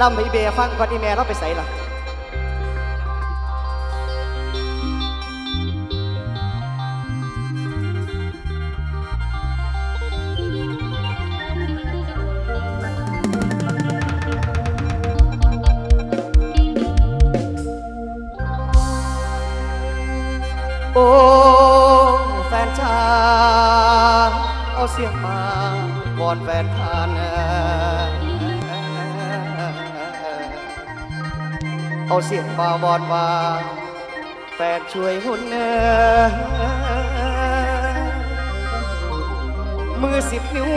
ล่ำให้เบฟังก่อนที่แม่เราไปใส่ละ เสียงมาวอนว่าแฟนช่วยหุ่นเนมือสิบนิ้ว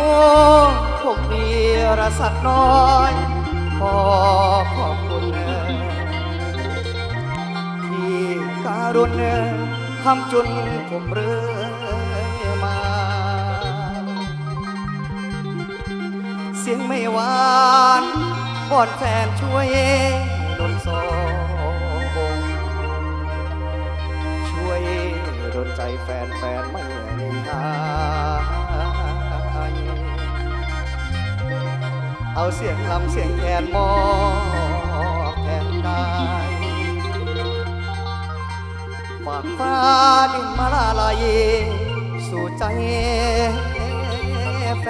ผมมีรสักน้อยขอขอบคุณเนที่การุณทำจนผมเรื่อยมา เสียงไม่หวานวอนแฟนช่วย ใจแฟนแฟนไม่หายเอาเสียงลำเสียงแคนมอแทนได้ฝากฟ้าดินมาลาลายสู่ใจแฟ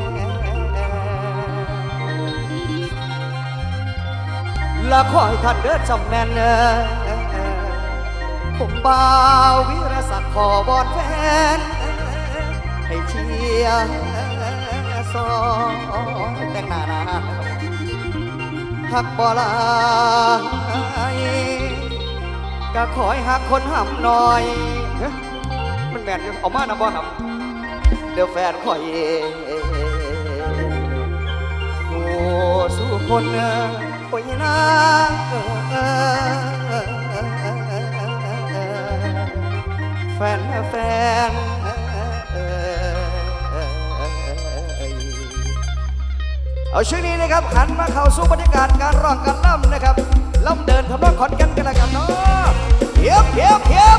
นและขอให้ท่านเดินจำแม่น ผมบ่าววิรศักดิ์ขอบอนแฟน ให้เชียร์ซอยแต่งหน้านาหักบ่ลายก็ขอให้หักคนหำหน่อย มันแมนอยู่เอามานะบ่หำเดี๋ยวแฟนคอยโอ้สู้คนโอ้ยนะ แฟนแฟนเอาช่วงนี้นะครับหันมาเข้าสู่บรรยากาศการร้องการล่ำนะครับล่ำเดินทำนองขอนกันกันแล้วกันเนาะเพียบเพียบเพียบ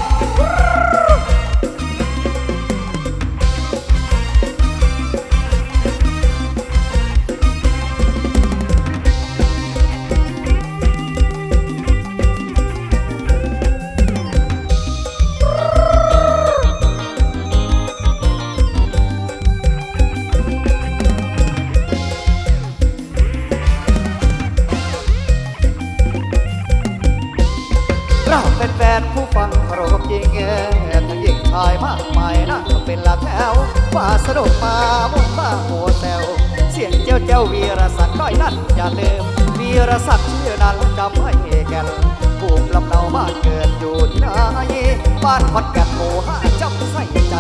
อย่าลืมวีรศักดิ์ชื่อนั้นจำไว้แก่นภูมิลำเนาบ้านเกิดอยู่ที่ไหนบ้านขอนแก่นหมู่ห้าจำใส่ใจ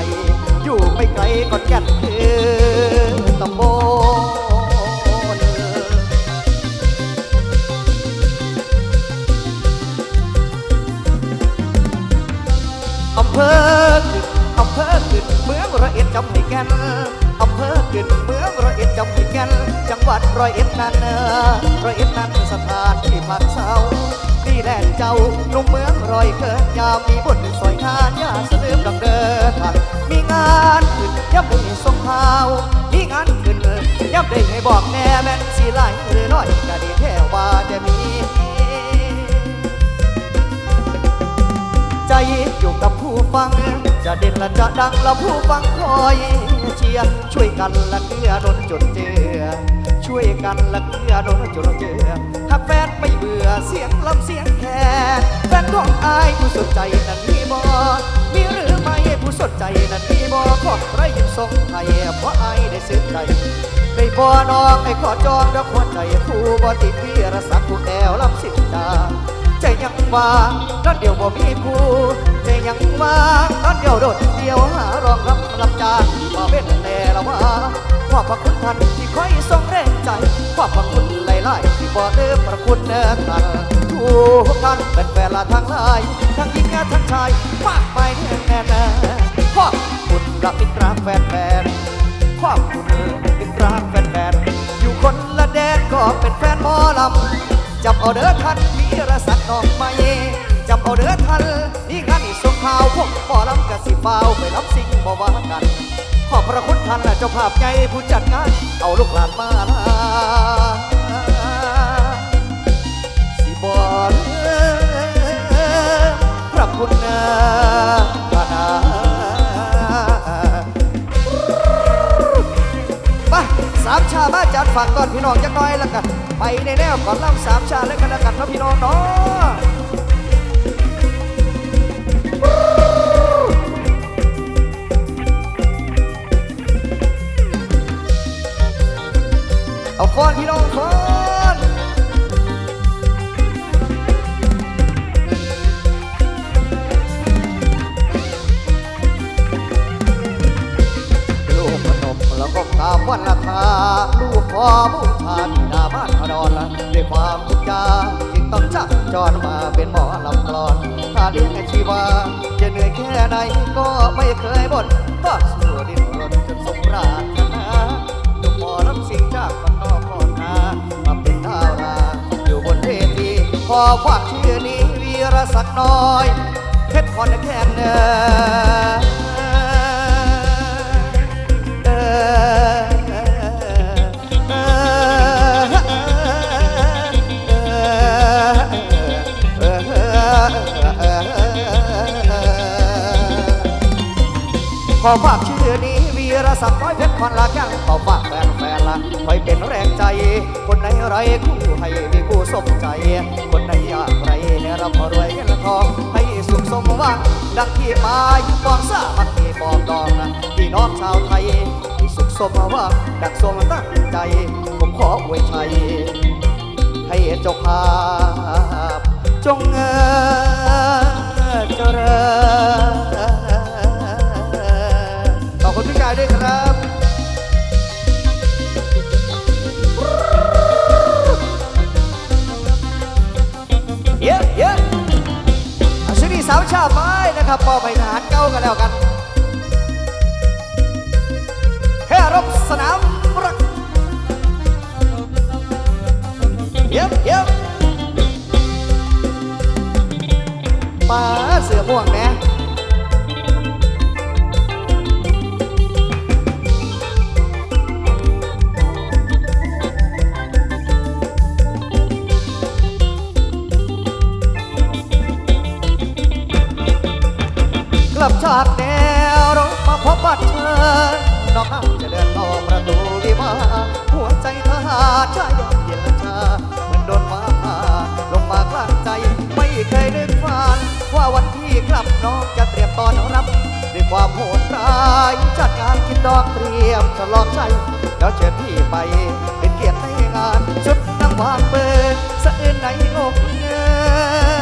อยู่ไม่ไกลขอนแก่นคือตำบลอำเภอขึ้นอำเภอขึ้นเมืองร้อยเอ็ดจำให้แก่นอำเภอขึ้นเมือง ร้อยเอ็ดจำให้แกนจังหวัดร้อยเอ็ดนั้นเออร้อยเอ็ดนั้นสถานที่พักเศร้านี่แหละเจ้าหนุ่มเมืองร้อยเกิดยามมีบุญสวยงานย่าสลืมดังเดินทางมีงานขึ้นย่ำมีสงข่าวมีงานขึ้นย่ำได้ให้บอกแน่แม่นสีไหลหรือน้อยก็ดีแท้ว่าจะมีใจอยู่กับผู้ฟัง จะเด่นและจะดังและผู้ฟังคอยเชียร์ช่วยกันละเกลือดนจนเจือช่วยกันละเกลือดนจนเจือหากแฟนไม่เบื่อเสียงลำเสียงแค่แฟนของอายผู้สนใจนั้นมีบ่มีหรือไม่ผู้สนใจนั้นมีบ่ขอบไรยิ้มทรงไทยเพราะอายได้ซึ้งใจได้บ่น้องไอ้ขอจองดอกหัวใจผู้บ่ติดวีรศักดิ์ผู้แอวลำสินดาใจยังว่างตอนเดียวบ่มีคู่ใจ ยังว่างตอนเดียวโดดเดียวหารองรับรับจ้างมาเป็นแน่ละว่าขอบพระคุณท่านที่คอยส่งแรงใจขอบพระคุณหลายๆที่บ่เลิกประคุณเนื้อท่านทุกท่านเป็นแฟนละทั้งหลายทั้งหญิงและทั้งชายมากมายแน่แน่ขอบคุณรักมิตรรักแฟนแฟนขอบคุณมิตรรักแฟนแฟนอยู่คนละแดนก็เป็นแฟนหมอลำจับเอาเด้อท่านมีรสักน้องไม่จับเอาเด้อท่าน เฝ้าไปรับสิ่งบ่วากัน ขอบพระคุณท่านเจ้าภาพใหญ่ผู้จัดงาน เอาลูกหลานมาลาสิบอลพระคุณนาพนาปสามชาบ้าจัดฝั่งก่อนพี่น้องจักน้อยแล้วกัน ไปในแนวก่อนเล่าสามชาแล้วกันละกันเนาะพี่น้องเนาะ เอาฟอนพี่น้องฟอนลูกขนมแล้วก็กราบวันละทาลูกขอบูชาบิดาบ้านพดอนละด้วยความทุกข์ยากจึงต้องจับจรมาเป็นหมอลำกลอนถ้าเลี้ยงชีวาจะเหนื่อยแค่ไหนก็ไม่เคยบ่นต่อสู้ดิ้นรนจนสมราร ทีขอฝากชื่อนี้วีรศักดิ์น้อยเพชรคอนแคนเนอเอขอฝากชื่อนี้วีรศักดิ์น้อยเพชรควันลาแก้วขอฝาก คอยเป็นแรงใจ คนไหนไรคู่ให้มีคู่สมใจ คนไหนอยากไรให้รับรวยเงินทอง ให้สุขสมหวัง ดังที่มายปองสามัคคีปองดองพี่น้องชาวไทยที่สุขสมหวังดังสมตั้งใจ ผมขออวยชัย ให้เจ้าภาพจงเออเจริญ จากแนวรบมาพบบัดเชิญน้องอ้ำจะเดินเข้าประตูวิวาหัวใจทหารชายยอดเย็นชาเหมือนโดนฟ้าผ่าลงมากลางใจ ไม่เคยนึกฝัน ว่าวันที่กลับน้องจะเตรียมตอนรับด้วยความโหดร้ายจัดงานกินดองเตรียมฉลองใจแล้วเชิญพี่ไปเป็นเกียรติในงานชุดน้ำวางเบอร์สะอื้นในอกเงสุดนั่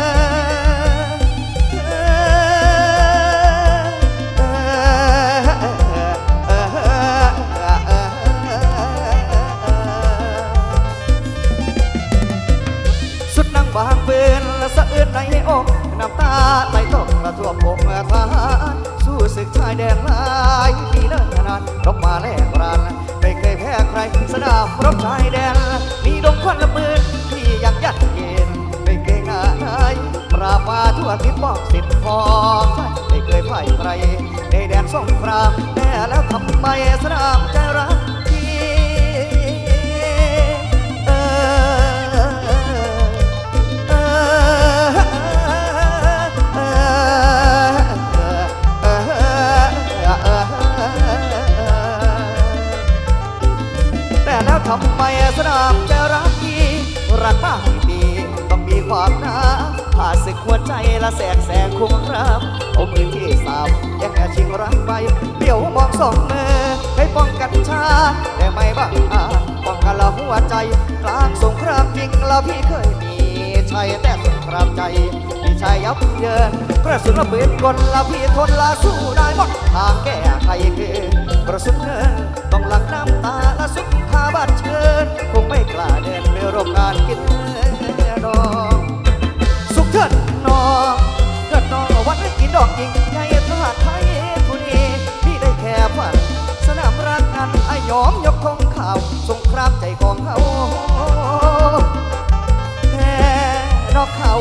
บางเบือนและสะอื้นในอกน้ำตาไหลตกกระท่วมอกทหารสู้ศึกชายแดนหลายปีเนิ่นนานรบมาแลกรานไม่เคยแพ้ใครสนามรบชายแดนมีดงควันละปืนที่ยังยัดเย็นไม่เกรงอะไรปราบมาทั่วทิศบอกสิทธิ์ของใช่ไม่เคยพ่ายใครในแดนสงครามแน่แล้วทำไมสนามใจรัก แต่แล้วทำไมสนามจะรักพี่รักมากดีต้องมีความนาผ่าศึกหัวใจละแสกแสงคุ้มครับเอามือที่สามแย่ชิงรักไปเดี่ยวมองสองมือให้ป้องกันชาแต่ไม่บังอาป้องกันละหัวใจกลางสงครามจริงแล้วพี่เคยมีชัยแต่สงครามใจพี่ชายยับเยินกระสุนระเบิดกลละพี่ทนละสู้ได้หมดทางแก้ไขคือกระสุนเงินต้องหลังน้ำตา คาบัดเชิญ คงไม่กล้าเดินไปร่วมงานกินดองสุขเถิดนองเถิดนองวันนี้กินดอกยิงใหญ่ทหารไทยผู้นี้พี่ได้แค่ฝัน สนามรักกันไอยอมยกธงข่าวสงครามใจของเขาแค่นอกเขา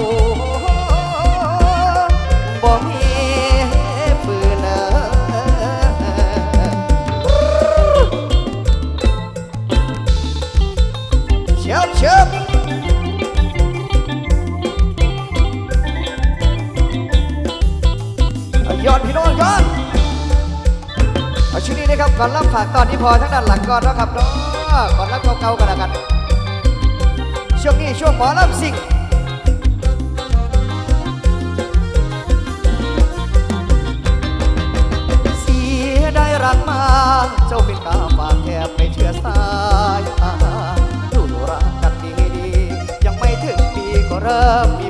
ก่อนรับฝากตอนนี้พอทั้งด้านหลังก่อนนะครับเนาะก่อนรับเก่าๆกันแล้วกัน ช่วงนี้ช่วงหมอลำซิ่งเสียได้รักมาเจ้าเป็นกาฝากแทบไม่เชื่อสายตาดูรักกันดีดีๆยังไม่ถึงปีก็เริ่มมี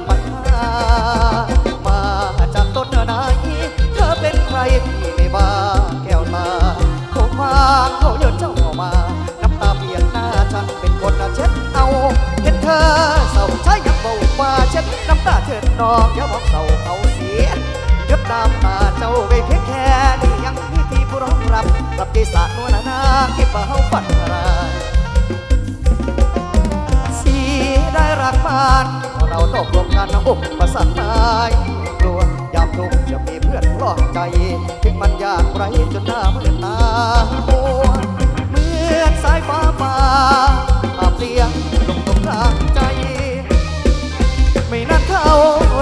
เถิดน้องอย่ามองเศร้าเขาเสียหยดน้ำตาเจ้าไปเพียงแค่นี้ยังพิธีผู้ร้องรับรับกีสานวลนาเก็บมาเฮาฝันรายสีได้รักบ้านเราตกลงกันอกประสานตายกลัวยามทุกจะมีเพื่อนรอบใจ ถึงมันยากไรจนหน้ามืดตามัวเหมือนสายฟ้าฟ้าอาเปลี่ยงลงตรงกลาง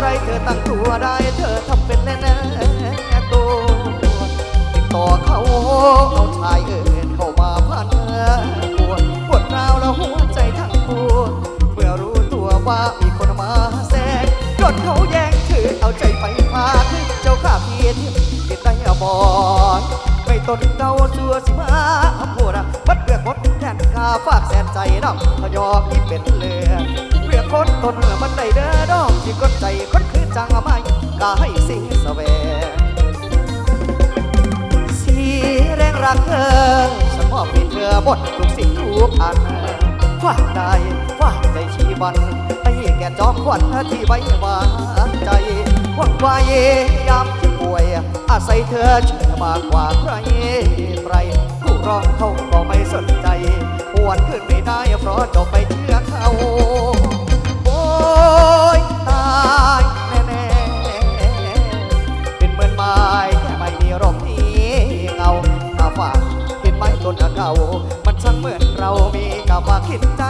ไรเธอตั้งตัวได้เธอทำเป็นแน่แน่ตัวติดต่อเขาเอาชายเอินเข้ามาพันปวดปวดร้าวแล้วหัวใจทั้งปวดเมื่อรู้ตัวว่ามีคนมาแซงจนเขาแย่งถือเอาใจไปพาคือเจ้าข้าเพียรติดใจบอดไม่ตนเก่าชัวสิมาพูดอะวัดเปลือกมดแทนกาฝากแสนใจดำพยอกที่เป็นเลือเพื่อคนตนมันได้เด้อ ที่กดใจคนคือจังไม่กาให้สิงสแวงสีแรงรักเธอฉันมอบให้เธอหมดทุกสิ่งทุกอันฝากได้ฝากใจชีวันให้แก่จอมขวัญที่ไว้วางใจหวังว่ายยามที่ป่วย อาศัยเธอช่วยมากกว่าใครใครผู้ร้องเขาก็ไม่สนใจหวนขึ้นไม่ได้เพราะจบไปเชื่อเขาโอ้ยายแน่ๆเป็นเหมือนไม้แค่ไม่มีร่มนี้เงาตาฝากเห็นไม้ต้นเก่า มันช่างเหมือนเรามีกาฝากคิดใจ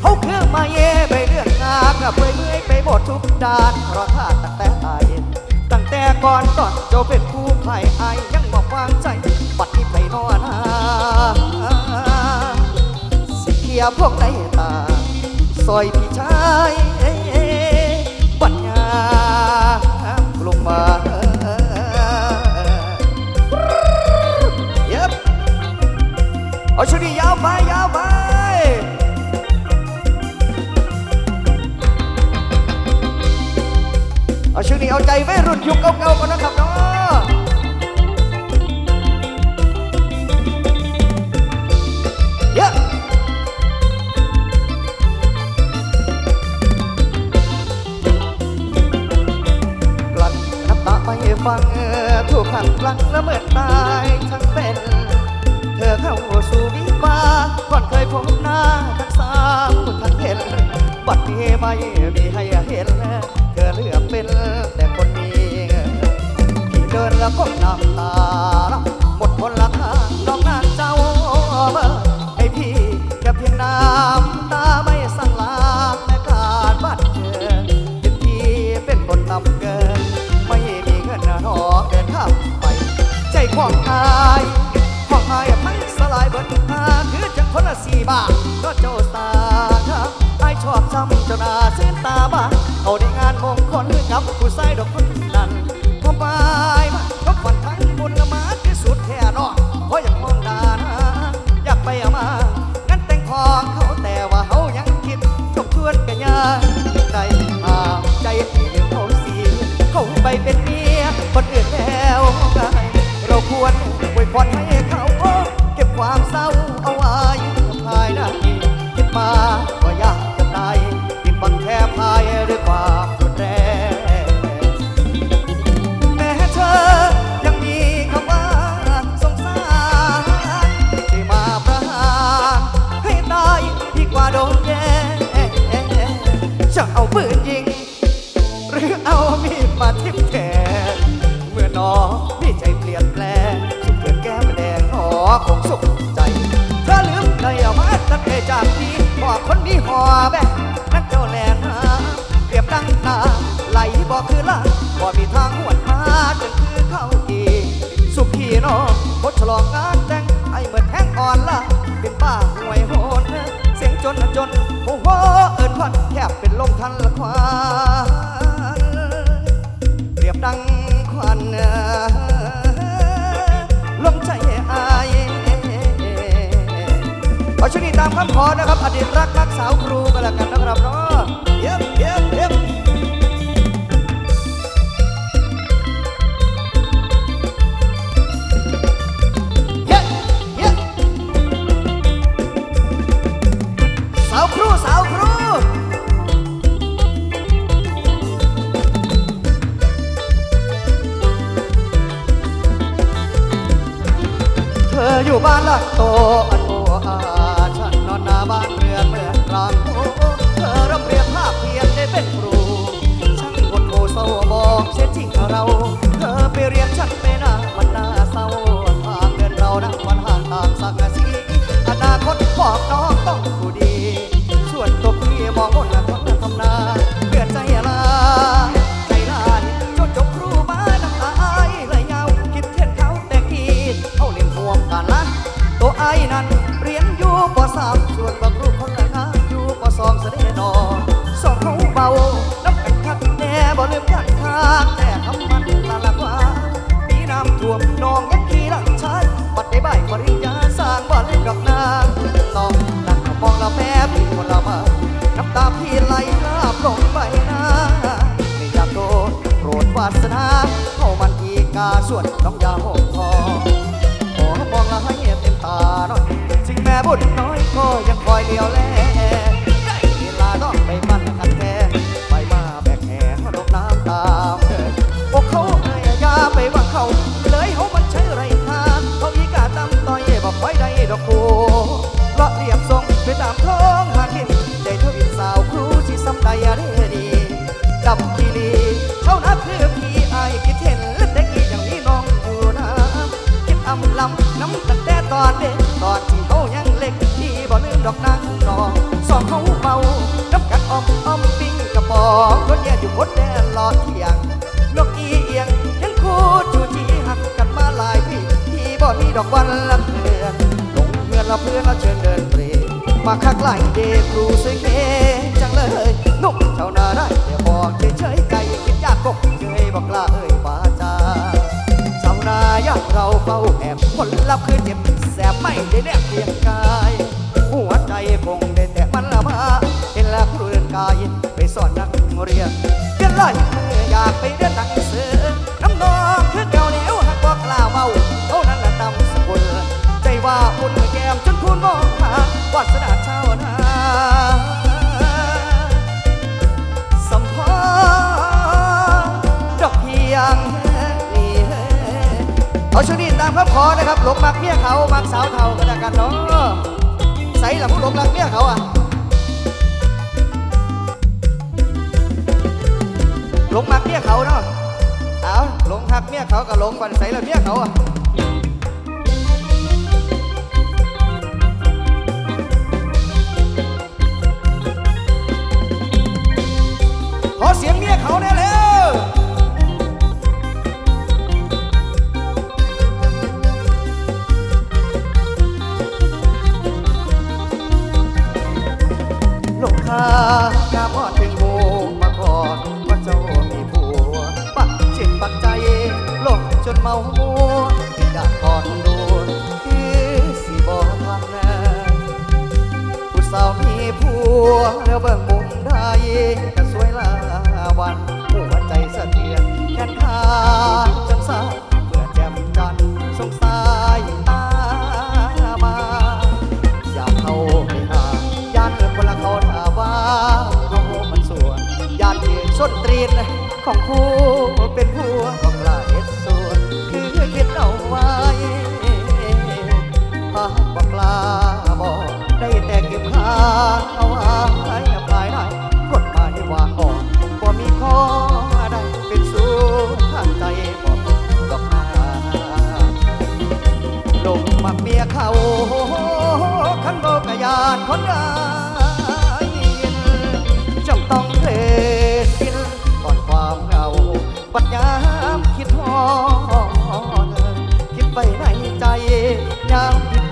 เขาเคือมาเย่ไปเรื่องงานกับเมื่อยไปหมดทุกด้านเพราะขาตั้งแต่ไอตั้งแต่ก่อนตอนเจ้าเป็นผู้ไผ่ไอยังบอกวางใจบัดนี้ไปนอนหาสิเกียพวกในตาซอยพี่ชาย เอาชุดนี้ยาวไปยาวไปเอาชุดนี้เอาใจไม่รุ่นยุคเก่าๆกันนะครับเนาะ ข้าไป ใจของอายของอายพังสลายเบิดหาคือจังคนละสี่บาทก็เจ้าสาครับอายชอบจำเจ้านาเส้นตาบ้านเอาในงานมงคลกับผู้ชายดอกคนนั้นพอบายมาก็ฝันทั้งบุญละมาที่สุดแค่นอนเพราะอยากมองดานะอยากไปเอามางั้นแต่งของเขาแต่ว่าเขายังคิดทบทวนกันยังได้ห่าใจที่เดียวเขาสีเขาไปเป็นมี อดให้เขาเก็บความเศร้าเอาไว้ภายในคิดมา นโอ้โหเอินควันแทบเป็นลมทันละควันเรียบดังควันลมใจอายขอช่วยนี้ตามคำขอนะครับ อดีตรักรักสาวครูกันละกันนะครับเนาะเย็บเย็บเย็บเอยู่บ้านหลังโต ส่วนน้องยาหงทอขอมองละให้เต็มตาหน่อยสิ่งแม่บุญน้อยก็ยังคอยเลี้ยวแลเวลาต้องไปมันคันแท้ไปมาแบกแหรดน้ำตามเดินพวกเขาเอ่ยาไปว่าเขาเลยเขามันใช้ไรทางเขาอีกาตำต่อยบอกไว้ได้ดอกคูละเรียบทรงไปตามท้อ ดอกนางนองสองเขาเมาน้ำกัดอมอมปิ้งกระป๋องรถแย่อยู่บนแดนรอเที่ยงนกอีเอียงยังคู่จูจีหักกันมาหลายปีที่บ่มีดอกวันละเพื่อนลงเพื่อนละเพื่อนละเชิญเดินเปรมาคักไหลเดครูสวยเคจังเลยนุ่มชาวนาได้แต่บอกเฉยๆไก่คิดยากกบเคยบอกลาเอ่ยบาจาชาวนาอย่างเราเฝ้าแอบผลลัพธ์คือเจ็บแสบไม่ได้แนบเพียงกายายไปสอนนักเรียนเรียนไล่อยากไปเรียนหนังสือน้ำนองคือเก่าเหนียวหักบอกลาเมาเท่านั้นละนำสกุลใจว่าอุ่นแก้มจนพูนมองหาวาสนาชาวนาสัมพันธ์ดอกเพียงนี่เอาชุดนี้ตามคำขอนะครับหลงมักเมียเขามักสาวเทากันแล้วกันเนาะใส่หละผู้หลงรักเมียเขาอะ หลงมักเมียเขาเนาะเอาหลงหักเมียเขากับหลงบันใส่ละเมียเขาอะ ของผู้เป็นผัว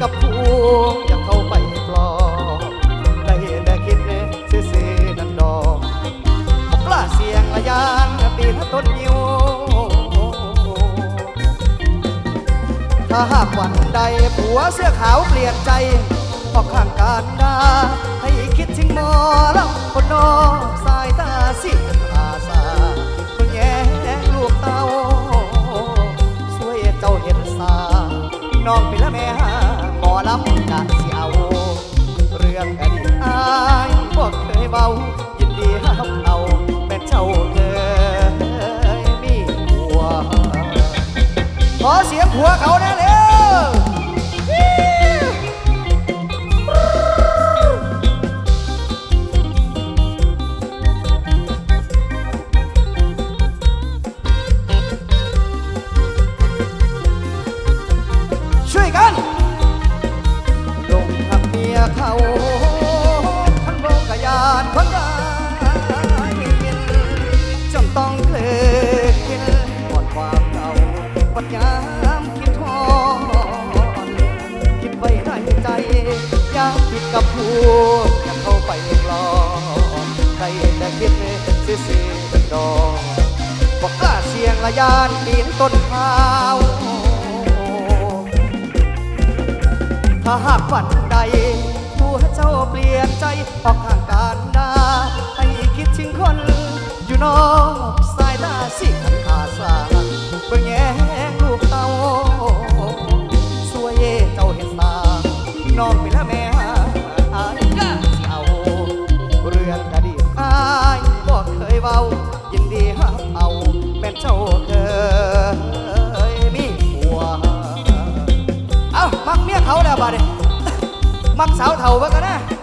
ับผู้อยากเข้าไปปลอมได้แต่คิดเนี่ยซื่อๆนั่นดอกบกล้าเสียงระยานปีนต้นยิวถ้าหากวันใดผัวเสื้อขาวเปลี่ยนใจออกข้างการดาให้คิดถึงหมอลำคนนอสายตาสิายินดีห้ามเอาแม่เจ้าเคยมีหัว ขอเสียงผัวเขานะเลย เสดอกบอกกล้าเสียงระยานปีนต้นเท้าถ้าหากฝันใดตัวเจ้าเปลี่ยนใจออกทางการนาให้คิดถึงคนอยู่นอก mắt xảo thầu với cái đó